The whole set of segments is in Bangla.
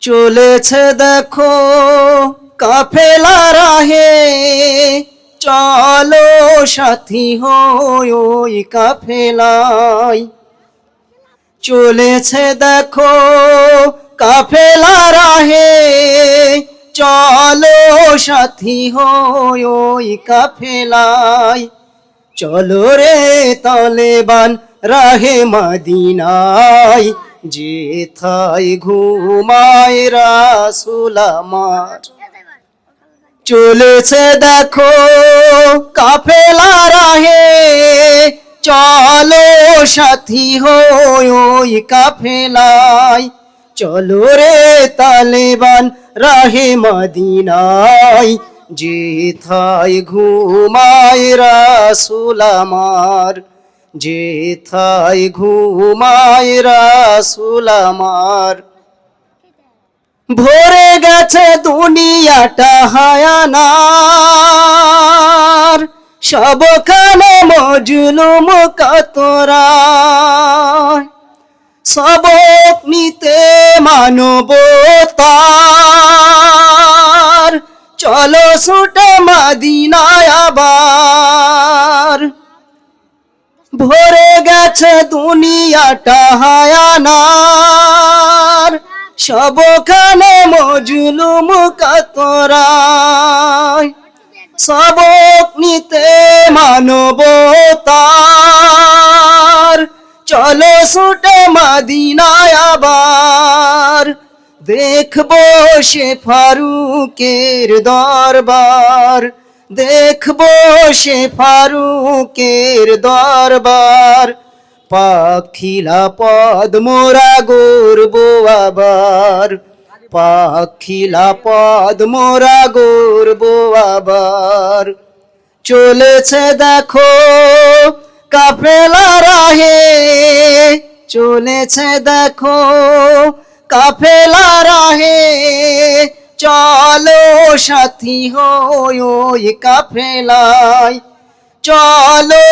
চলেছে দেখো কাফেলা রাহে। চলো সাথী হই ওই কাফেলায়। চলেছে দেখো কাফেলা রাহে। চলো সাথী হই ওই কাফেলায়। চলো রে তালেবান রাহে মদিনায়। যেথায় ঘুমায় রাসুল আমার। চলেছে দেখো কাফেলা রাহে, চলো সাথী ওই কাফেলায়। চলো রে তালেবান রাহে মদিনায়, যেথায় ঘুমায় রাসুল আমার। যেথায় ঘুমায় রাসুল আমার। ভরে গেছে দুনিয়াটা হায়ানার। সবখানে মজলুম কতরা সবক নিতে মানবতার। চলো ছুটে মাদিনায় আবার। ভরে গেছে দুনিয়াটা হায়ানার। সবখানে মজলুম কাতরায়। সবক নিতে মানবতার। চলো ছুটে মাদিনায় আবার। দেখব সে ফারুকের দরবার। দেখব সে ফারুকের দরবার। পাখিলা পদ মোরা গর্ব আবার। পাখিলা পদ মোরা গর্ব আবার। চলেছে দেখো কাফেলা রাহে। চলেছে দেখো কাফেলা রাহে। চলো সাথী হই ওই কাফেলায়। চলো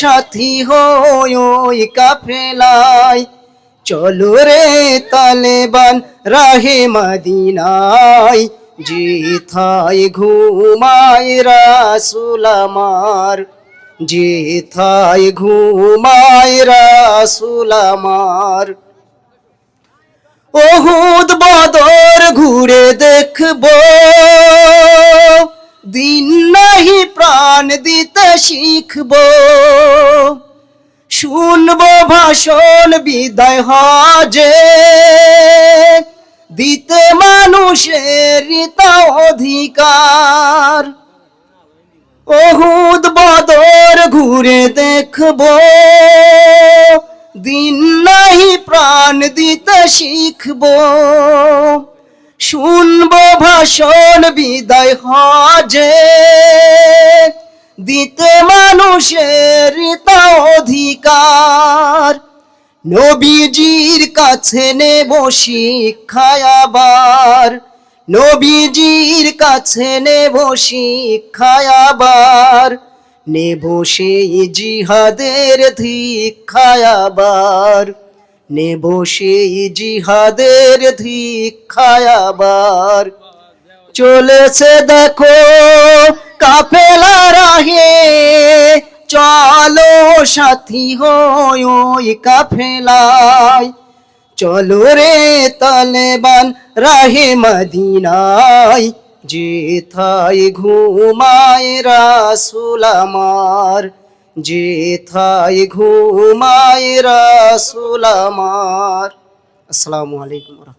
সাথী হই ওই কাফেলায়। চলো রে তালেবান রাহে মদিনায়, যেথায় ঘুমায় রাসুল আমার, যেথায় ঘুমায় রাসুল ওহুদ বদর ঘুরে দেখব। দিন নাহি প্রাণ দিতে শিখব। শুনব ভাষণ বিদায় হজে। দিতে মানুষের অধিকার। ওহুদ বদর ঘুরে দেখব। দিন নাহি প্রাণ দিতে শিখব। শুনব ভাষণ বিদায় হজে। দিতে মানুষের তা অধিকার। নবীজির কাছে নেব শিক্ষায় আবার। নবীজির কাছে নেব শিক্ষায় আবার। নেব সেই জিহাদের ধিক্ষায় আবার। নেব সেই জিহাদের ধিক্ষায় আবার। চলেছে দেখো কাফেলা রাহে, চলো সাথী হই ওই কাফেলায়। চলো রে তালেবান রাহে মদিনায় যেথায় ঘুমায় রাসুল আমার যেথায় ঘুমায় রাসুল আমার। আসসালামু আলাইকুম রহমতুল্লাহ।